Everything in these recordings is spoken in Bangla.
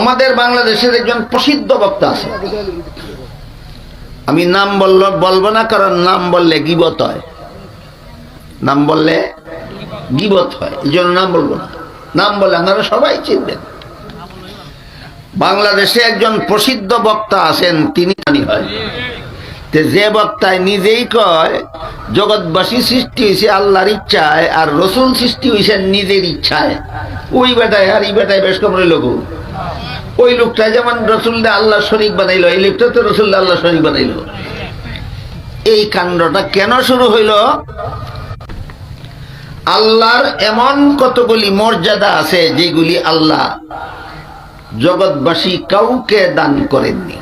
আমাদের বাংলাদেশের একজন প্রসিদ্ধ বক্তা আছে। আমি নাম বলল বলব না, কারণ নাম বললে গিবত হয়। নাম বললে গিবত হয়, এই জন্য নাম বলব না। নাম বললে আপনারা সবাই চিনবেন। বাংলাদেশে একজন প্রসিদ্ধ বক্তা আছেন, তিনি জানি হয়। যে বক্তায় নিজেই কয়, জগৎবাসী সৃষ্টি হয়েছে আল্লাহর ইচ্ছায়, আর রসুল সৃষ্টি হয়েছে নিজের ইচ্ছায়। ওই বেটায় আর এই বেটায় বেশ কম লোক ওই লোকটা যেমন রসুল্লাহ আল্লাহ শরিক বানাইলো, এই লোকটা তো রসুল্লাহ আল্লাহ শরিক বানাইলো। এই কাণ্ডটা কেন শুরু হইল? আল্লাহর এমন কতগুলি মর্যাদা আছে যেগুলি আল্লাহ জগৎবাসী কাউকে দান করেননি?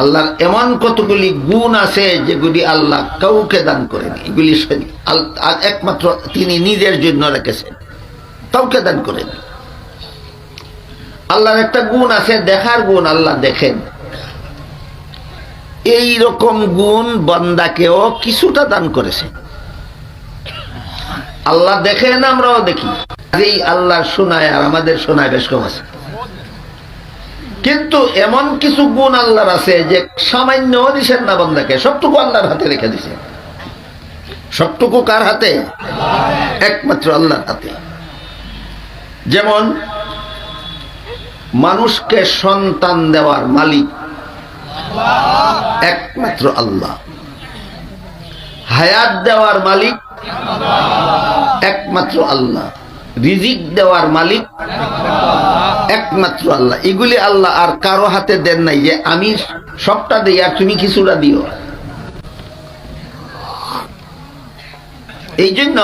আল্লাহর এমন কতগুলি গুণ আছে যেগুলি আল্লাহ কাউকে দান করেনি এগুলি একমাত্র তিনি নিজের জন্য রেখেছেন। কাউকে দান করেনি আল্লাহর একটা গুণ আছে, দেখার গুণ আল্লাহ দেখেন। এই রকম গুণ বন্দাকেও কিছুটা দান করেছে। আল্লাহ দেখেন আমরাও দেখি। এই আল্লাহ শোনায় আর আমাদের শোনায় বেশ কম আছে। কিন্তু এমন কিছু গুণ আল্লাহর আছে যে সামান্য দিছেন না বন্দাকে, সবটুকু আল্লাহর হাতে রেখে দিছে। সবটুকু কার হাতে? একমাত্র আল্লাহর হাতে। যেমন মানুষকে সন্তান দেওয়ার মালিক। একমাত্র আল্লাহ। হায়াত দেওয়ার মালিক একমাত্র আল্লাহ। রিজিক দেওয়ার মালিক একমাত্র আল্লাহ। এগুলি আল্লাহ আর কারও হাতে দেন নাই যে আমি সবটা দিই আর তুমি কিছুটা দিও। এই জন্য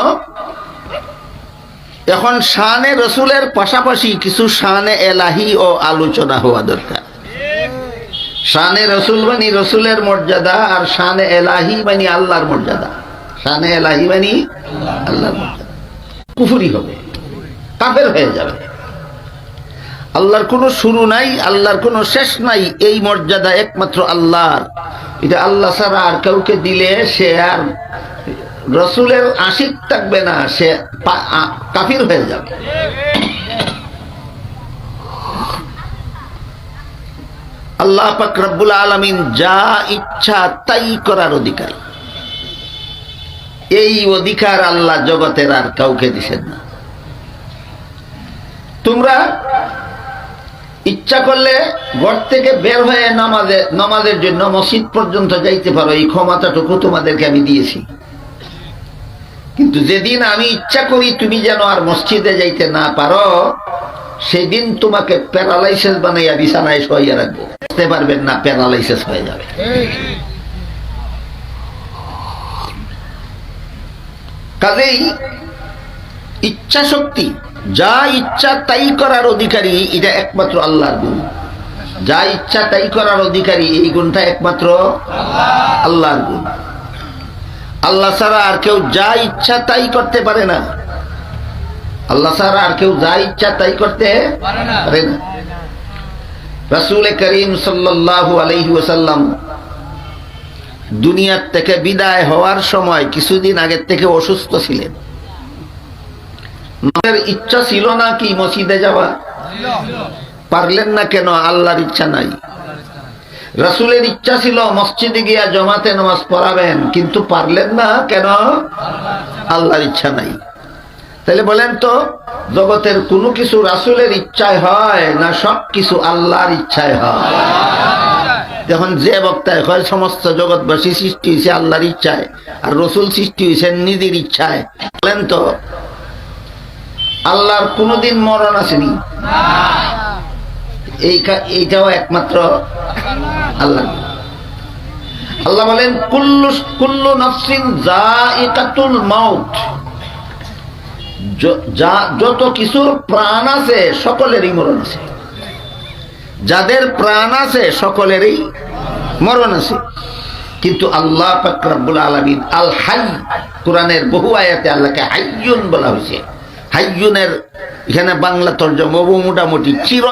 এখন শানে রসুলের পাশাপাশি কিছু শানে এলাহি ও আলোচনা হওয়া দরকার। শানে রসুল বানি রসুলের মর্যাদা আর শানে এলাহি বানি আল্লাহর মর্যাদা। শানে এলাহি বানি আল্লাহর মর্যাদা। কুফুরি হবে, কাফের হয়ে যাবে। আল্লাহর কোনো শুরু নাই, আল্লাহর কোনো শেষ নাই, এই মর্যাদা একমাত্র আল্লাহর। এটা আল্লাহ ছাড়া আর কাউকে দিলে সে আর রসুলের আশিক থাকবে না, সে কাফির হয়ে যাবে। আল্লাহ পাক রব্বুল আলমিন যা ইচ্ছা তাই করার অধিকারী। এই অধিকার আল্লাহ জগতের আর কাউকে দিছেন না। তোমরা ইচ্ছা করলে ঘর থেকে বের হয়ে নামাজে নামাজের জন্য মসজিদ পর্যন্ত যাইতে পারো, এই ক্ষমতাটুকু তোমাদেরকে আমি দিয়েছি। কিন্তু যেদিন আমি ইচ্ছা করি তুমি যেন আর মসজিদে যাইতে না পারো, সেদিন তোমাকে প্যারালাইসিস বানাইয়া বিছানায় শোয়াইয়া রাখব। বুঝতে পারবেন না প্যারালাইসিস হয়ে যাবে। কাজেই ইচ্ছা শক্তি, যা ইচ্ছা তাই করার অধিকারী, এটা একমাত্র আল্লাহর গুণ। যা ইচ্ছা তাই করার অধিকারী, এই গুণটা একমাত্র আল্লাহর গুণ। আল্লাহ ছাড়া আর কেউ যা ইচ্ছা তাই করতে পারে না। আল্লাহ ছাড়া আর কেউ যা ইচ্ছা তাই করতে পারে না। রাসুল করিম সাল্লাল্লাহু আলাইহি ওয়াসাল্লাম দুনিয়ার থেকে বিদায় হওয়ার সময় কিছুদিন আগের থেকে অসুস্থ ছিলেন। ইচ্ছা ছিল না কি মসজিদে যাওয়া? পারলেন না কেন? আল্লাহর ইচ্ছা নাই। রাসুলের ইচ্ছা ছিল মসজিদে গিয়া জমাতে নামাজ পড়াবেন, কিন্তু পারলেন না, কেন? আল্লাহর ইচ্ছা নাই। তাহলে বলেন তো, জগতের কোনো কিছু রাসুলের ইচ্ছায় হয় না সব কিছু আল্লাহর ইচ্ছায় হয়? যখন যে বক্তায় হয়, সমস্ত জগৎবাসী সৃষ্টি হয়েছে আল্লাহর ইচ্ছায়, আর রসুল সৃষ্টি হয়েছে নিজের ইচ্ছায়। বলেন তো, আল্লাহর কোনোদিন মরণ আসেনি? এইটাও একমাত্র আল্লাহ। আল্লাহ বলেন, কুল্লু কুল্লু নফসিন যা যত কিছুর প্রাণ আছে, সকলেরই মরণ আছে। যাদের প্রাণ আছে, সকলেরই মরণ আছে। কিন্তু আল্লাহ পাকরাবুল আলমিন আল হাই কোরআনের বহু আয়াতে আল্লাহকে হাইয়ুন বলা হয়েছে। হাইয়ুনের, এখানে বাংলা তর্জমা মোটামুটি চির